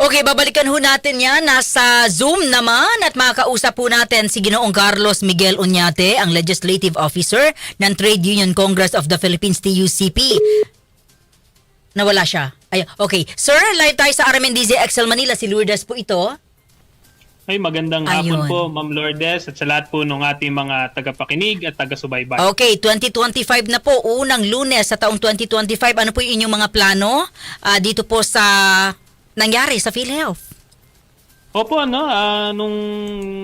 Okay, babalikan ho natin yan. Nasa Zoom naman at makakausap po natin si Ginoong Carlos Miguel Uñate, ang Legislative Officer ng Trade Union Congress of the Philippines, TUCP. Nawala siya. Ay, okay. Sir, live tayo sa RMNDZ Excel Manila. Si Lourdes po ito. Ay, magandang Ayun. hapon po, Ma'am Lourdes, at sa lahat po ng ating mga tagapakinig at taga-subaybay. Okay, 2025 na po. Unang lunes sa taong 2025. Ano po yung inyong mga plano ah, dito po sa nangyari sa PhilHealth? Opo, no, ah, nung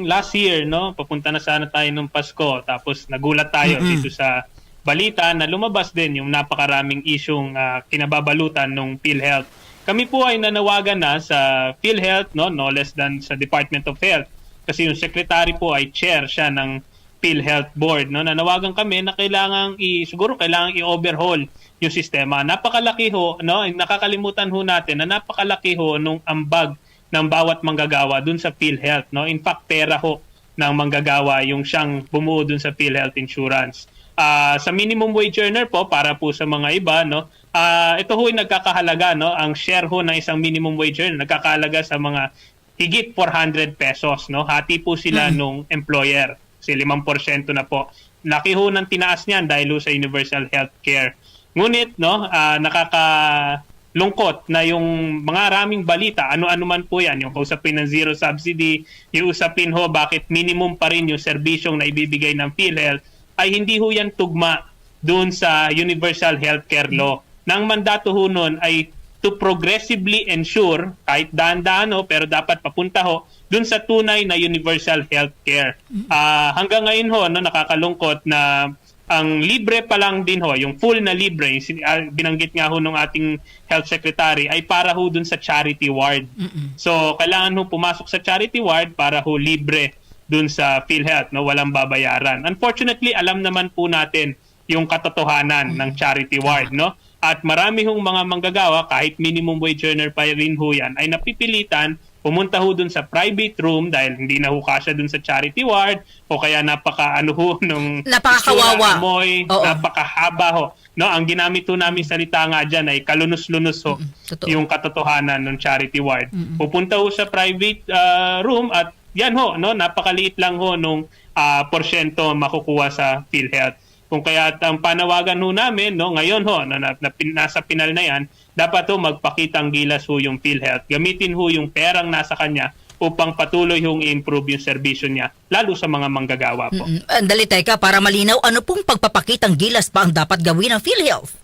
last year, no, papunta na sana tayo nung Pasko, tapos nagulat tayo Mhm. dito sa balita na lumabas din yung napakaraming isyong ah, kinababalutan ng PhilHealth. Kami po ay nanawagan na sa PhilHealth, no, no less than sa Department of Health. Kasi yung secretary po ay chair siya ng PhilHealth Board. No? Nanawagan kami na kailangan i siguro kailangan i-overhaul yung sistema. Napakalaki ho, no? Nakakalimutan ho natin na napakalaki ho nung ambag ng bawat manggagawa dun sa PhilHealth, no? In fact, pera ho ng manggagawa yung siyang bumuo dun sa PhilHealth Insurance. Ah, sa minimum wage earner po para po sa mga iba, no? Ah, ito ho ay nagkakahalaga, no? Ang share ho ng isang minimum wage earner nagkakahalaga sa mga higit 400 pesos, no? Hati po sila nung employer. Kasi 5% na po. Laki ho ng tinaas niyan dahil sa universal health care. Ngunit, no, ah, nakakalungkot na yung mga raming balita, ano-ano man po yan, yung kausapin ng zero subsidy, yung usapin ho bakit minimum pa rin yung serbisyong na ibibigay ng PhilHealth, ay hindi ho yan tugma doon sa universal healthcare law. Nang mandato ho nun ay to progressively ensure, kahit daan-daan ho, pero dapat papunta ho, dun sa tunay na universal healthcare. Ah, hanggang ngayon ho, no, nakakalungkot na ang libre pa lang din ho, yung full na libre, yung ah, binanggit nga ho nung ating health secretary, ay para ho dun sa charity ward. So, kailangan ho pumasok sa charity ward para ho libre dun sa PhilHealth, no, walang babayaran. Unfortunately, alam naman po natin yung katotohanan ng charity ward, no? At marami hong mga manggagawa, kahit minimum wage earner pa rin ho yan, ay napipilitan pumunta ho dun sa private room dahil hindi na ho kasya dun sa charity ward o kaya napaka ano ho nung Napakakawawa. amoy, Oo. napakahaba ho. No, ang ginamit ho namin salita nga diyan ay kalunos-lunos ho totoo. yung katotohanan ng charity ward. Pupunta ho sa private ah, room at yan ho, no, napakaliit lang ho nung ah, porsyento makukuha sa PhilHealth. Kung kaya ang panawagan ho namin, no, ngayon ho, na, na, na, nasa pinal na yan, dapat ho magpakitang gilas ho yung PhilHealth. Gamitin ho yung perang nasa kanya upang patuloy hong i-improve yung serbisyo niya, lalo sa mga manggagawa po. Mm, Andali teka, para malinaw, ano pong pagpapakitang gilas pa ang dapat gawin ng PhilHealth?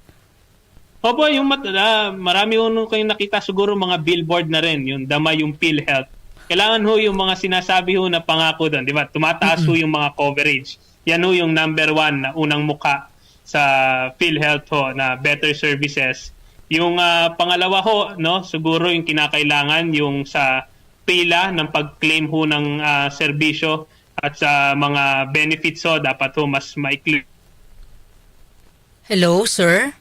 Opo, yung mat- ah, marami ho nung kayong nakita siguro mga billboard na rin, yung dama yung PhilHealth. Kailangan ho yung mga sinasabi ho na pangako doon, di ba? Tumataas ho yung mga coverage. Yan ho yung number one na unang muka sa PhilHealth ho na better services. Yung ah, pangalawa ho, no, siguro yung kinakailangan yung sa pila ng pag-claim ho ng ah, serbisyo at sa mga benefits ho, dapat ho mas maikli Hello, sir?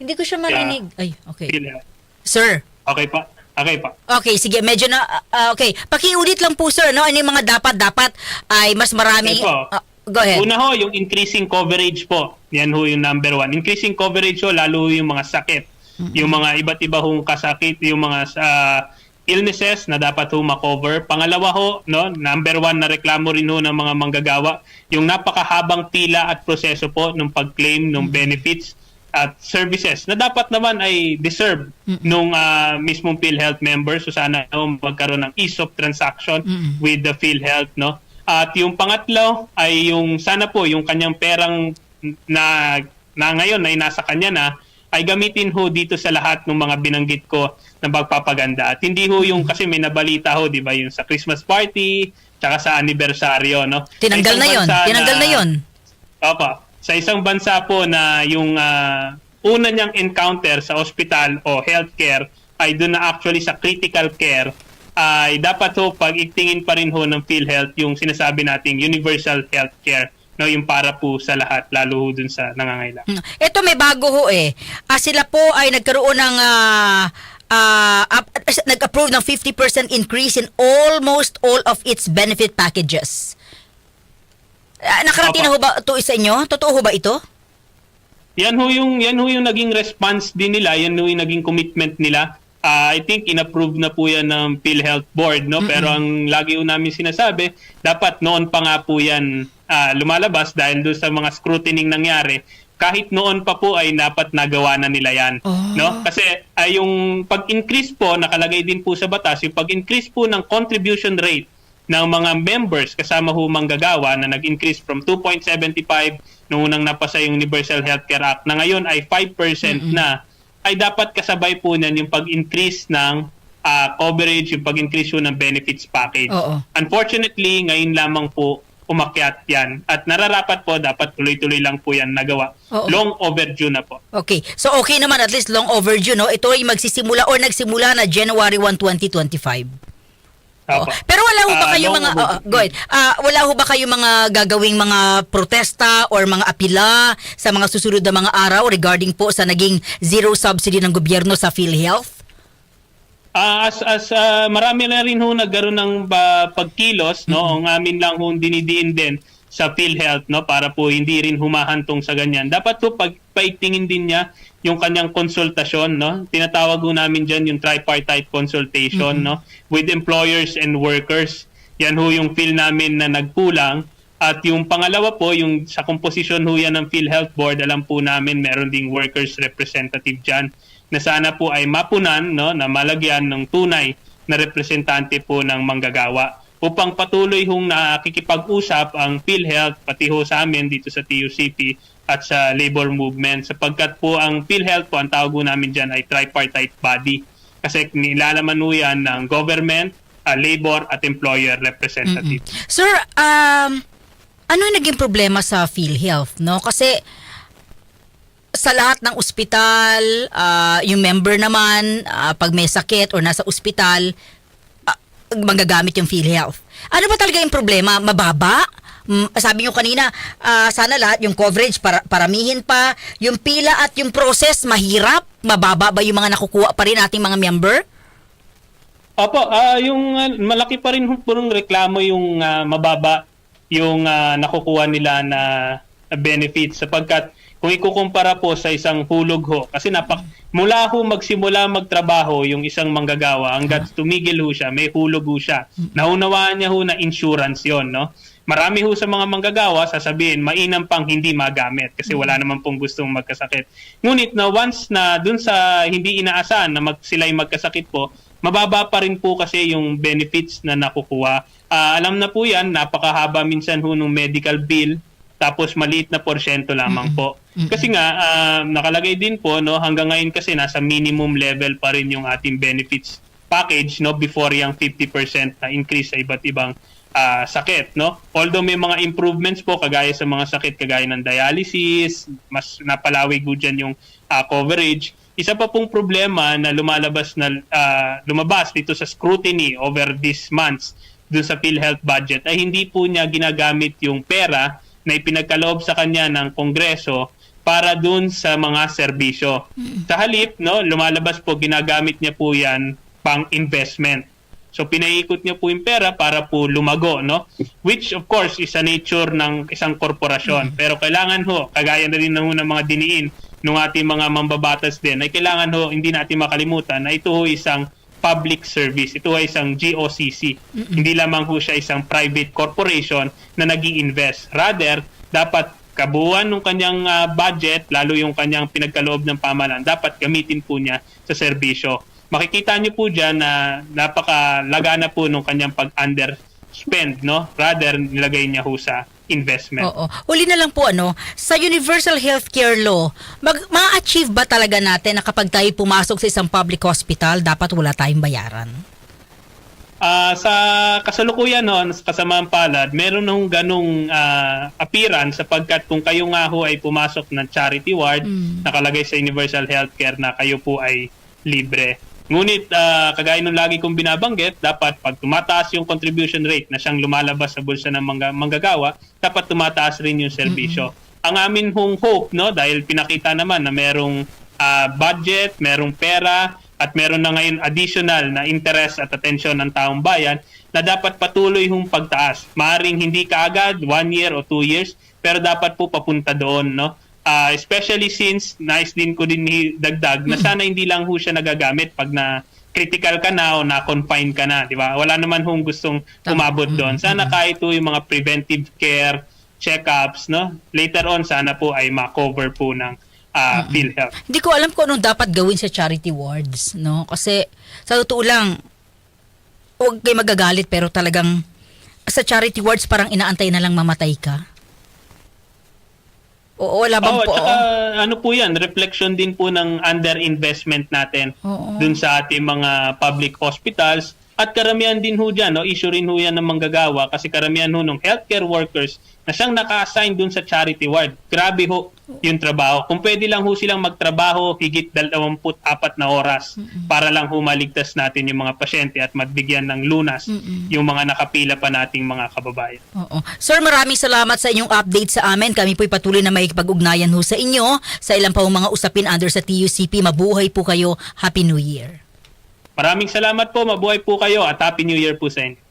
Hindi ko siya marinig. Ay, okay. PhilHealth. Sir, Okay pa? Okay pa. Okay, sige, medyo na ah, okay. Pakiulit lang po sir, no? Ano yung mga dapat dapat ay mas marami. Ito. Ah, go ahead. Una ho, yung increasing coverage po. Yan ho yung number one. Increasing coverage ho, lalo ho yung mga sakit. Yung mga iba't iba hong kasakit, yung mga ah, illnesses na dapat ho makover. Pangalawa ho, no, number one na reklamo rin ho ng mga manggagawa, yung napakahabang pila at proseso po ng pag-claim ng benefits at services na dapat naman ay deserve nung ah, mismong PhilHealth members. So sana ho, magkaroon ng ease of transaction with the PhilHealth, no? At yung pangatlo ay yung sana po yung kanyang perang na na ngayon ay nasa kanya na ay gamitin ho dito sa lahat ng mga binanggit ko na magpapaganda. At hindi ho yung kasi may nabalita ho, 'di ba, yung sa Christmas party, tsaka sa anibersaryo, no? Tinanggal na 'yon. Tinanggal na 'yon. Opo. Sa isang bansa po na yung ah, una niyang encounter sa ospital o healthcare ay doon na actually sa critical care ay dapat ho pag itingin pa rin ho ng PhilHealth yung sinasabi nating universal healthcare no yung para po sa lahat lalo ho dun sa nangangailangan. Ito may bago ho eh. Ah, sila po ay nagkaroon ng ah, ah, up- nag-approve ng 50% increase in almost all of its benefit packages. Ah, nakarating na ho ba ito sa inyo? Totoo ho ba ito? Yan ho yung yan ho yung naging response din nila, yan ho yung naging commitment nila Ah, I think inapprove na po yan ng PhilHealth Board, no? Pero ang lagi po namin sinasabi, dapat noon pa nga po yan ah, lumalabas dahil doon sa mga scrutiny nangyari, kahit noon pa po ay dapat nagawa na nila yan, Oh. no? Kasi ay yung pag-increase po nakalagay din po sa batas, yung pag-increase po ng contribution rate ng mga members kasama ho manggagawa na nag-increase from 2.75 noong unang napasa yung Universal Healthcare Act na ngayon ay 5% na ay dapat kasabay po niyan yung pag-increase ng ah, coverage, yung pag-increase ng benefits package. Oo. Unfortunately, ngayon lamang po umakyat yan. At nararapat po, dapat tuloy-tuloy lang po yan nagawa. Oo. Long overdue na po. Okay. So okay naman at least long overdue no. Ito ay magsisimula or nagsimula na January 1, 2025. Pero wala ho ba kayo long mga oh, go ahead. Ah, wala ho ba kayo mga gagawing mga protesta or mga apila sa mga susunod na mga araw regarding po sa naging zero subsidy ng gobyerno sa PhilHealth? Ah, as as ah, marami na rin ho nagkaroon ng ba, pagkilos no? Ang amin lang ho dinidiin din sa PhilHealth no para po hindi rin humahantong sa ganyan. Dapat po pag paigtingin din niya yung kanyang konsultasyon no. Tinatawag ho namin diyan yung tripartite consultation no with employers and workers. Yan ho yung feel namin na nagkulang at yung pangalawa po, yung sa composition ho yan ng PhilHealth Board, alam po namin meron ding workers representative dyan na sana po ay mapunan no, na malagyan ng tunay na representante po ng manggagawa upang patuloy hong nakikipag-usap ang PhilHealth pati ho sa amin dito sa TUCP at sa labor movement sapagkat po ang PhilHealth po ang tawag po namin dyan ay tripartite body kasi nilalaman ho yan ng government, ah, labor at employer representative. Sir, um ano yung naging problema sa PhilHealth, no? Kasi sa lahat ng ospital, ah, yung member naman, ah, pag may sakit or nasa ospital, magagamit yung PhilHealth. Ano ba talaga yung problema? Mababa? Mm, sabi nyo kanina, ah, sana lahat yung coverage para paramihin pa, yung pila at yung process mahirap, mababa ba yung mga nakukuha pa rin ating mga member? Opo, ah yung ah, malaki pa rin purong reklamo yung ah, mababa yung ah, nakukuha nila na benefits sapagkat kung ikukumpara po sa isang hulog ho. Kasi napak mula ho magsimula magtrabaho yung isang manggagawa hanggat tumigil ho siya may hulog ho siya. Naunawaan niya ho na insurance yon no? Marami ho sa mga manggagawa sasabihin mainam pang hindi magamit kasi wala naman pong gustong magkasakit. Ngunit na once na dun sa hindi inaasahan na mag, sila'y magkasakit po mababa pa rin po kasi yung benefits na nakukuha. Ah, alam na po yan, napakahaba minsan ho ng medical bill, tapos maliit na porsyento lamang po. Kasi nga, ah, nakalagay din po, no, hanggang ngayon kasi nasa minimum level pa rin yung ating benefits package no before yung 50% na increase sa iba't ibang ah, sakit no. Although may mga improvements po kagaya sa mga sakit kagaya ng dialysis mas napalawig po dyan yung ah, coverage. Isa pa pong problema na lumalabas na ah, lumabas dito sa scrutiny over these months dun sa PhilHealth budget ay hindi po niya ginagamit yung pera na ipinagkaloob sa kanya ng Kongreso para dun sa mga serbisyo. Sa halip, no, lumalabas po ginagamit niya po 'yan pang investment. So pinaikot niya po yung pera para po lumago, no? Which of course is a nature ng isang korporasyon. Pero kailangan ho, kagaya na rin ng mga diniin ng ating mga mambabatas din, ay kailangan ho, hindi natin makalimutan na ito ho isang public service. Ito ay isang GOCC. Hindi lamang ho siya isang private corporation na nag invest Rather, dapat kabuuan ng kanyang ah, budget, lalo yung kanyang pinagkaloob ng pamahalaan, dapat gamitin po niya sa serbisyo. Makikita niyo po dyan na napakalagana po ng kanyang pag-underspend, no? Rather, nilagay niya ho sa investment. Oo. Huli na lang po ano, sa Universal Healthcare Law, mag ma-achieve ba talaga natin na kapag tayo pumasok sa isang public hospital, dapat wala tayong bayaran? Ah, sa kasalukuyan no, sa kasamaang palad, meron nung ganong ah, appearance sapagkat kung kayo nga ho ay pumasok ng charity ward, nakalagay sa Universal Healthcare na kayo po ay libre. Ngunit ah, kagaya nung lagi kong binabanggit, dapat pag tumataas yung contribution rate na siyang lumalabas sa bulsa ng mangga- manggagawa, dapat tumataas rin yung serbisyo. Ang amin hong hope, no, dahil pinakita naman na merong ah, budget, merong pera, at meron na ngayon additional na interest at atensyon ng taong bayan na dapat patuloy hong pagtaas. Maaring hindi kaagad, one year o two years, pero dapat po papunta doon, no? Ah, especially since nais din ko din dagdag na sana hindi lang ho siya nagagamit pag na critical ka na o na-confine ka na, di ba? Wala naman hong gustong umabot doon. Sana kahit ho yung mga preventive care, check-ups, no? Later on, sana po ay ma-cover po ng ah, PhilHealth. Hindi ko alam kung anong dapat gawin sa charity wards, no? Kasi sa totoo lang, huwag kayo magagalit pero talagang sa charity wards parang inaantay na lang mamatay ka. Oo, wala bang Oo, po? tsaka ano po yan, reflection din po ng underinvestment natin Oo. dun sa ating mga public hospitals at karamihan din ho dyan, no, issue rin ho yan ng manggagawa kasi karamihan ho ng healthcare workers na siyang naka-assign dun sa charity ward. Grabe ho yung trabaho. Kung pwede lang ho silang magtrabaho higit 24 na oras para lang ho maligtas natin yung mga pasyente at magbigyan ng lunas yung mga nakapila pa nating mga kababayan. Oo. Sir, maraming salamat sa inyong update sa amin. Kami po'y patuloy na may pag-ugnayan ho sa inyo sa ilang pa mga usapin under sa TUCP. Mabuhay po kayo. Happy New Year. Maraming salamat po, mabuhay po kayo at Happy New Year po sa inyo.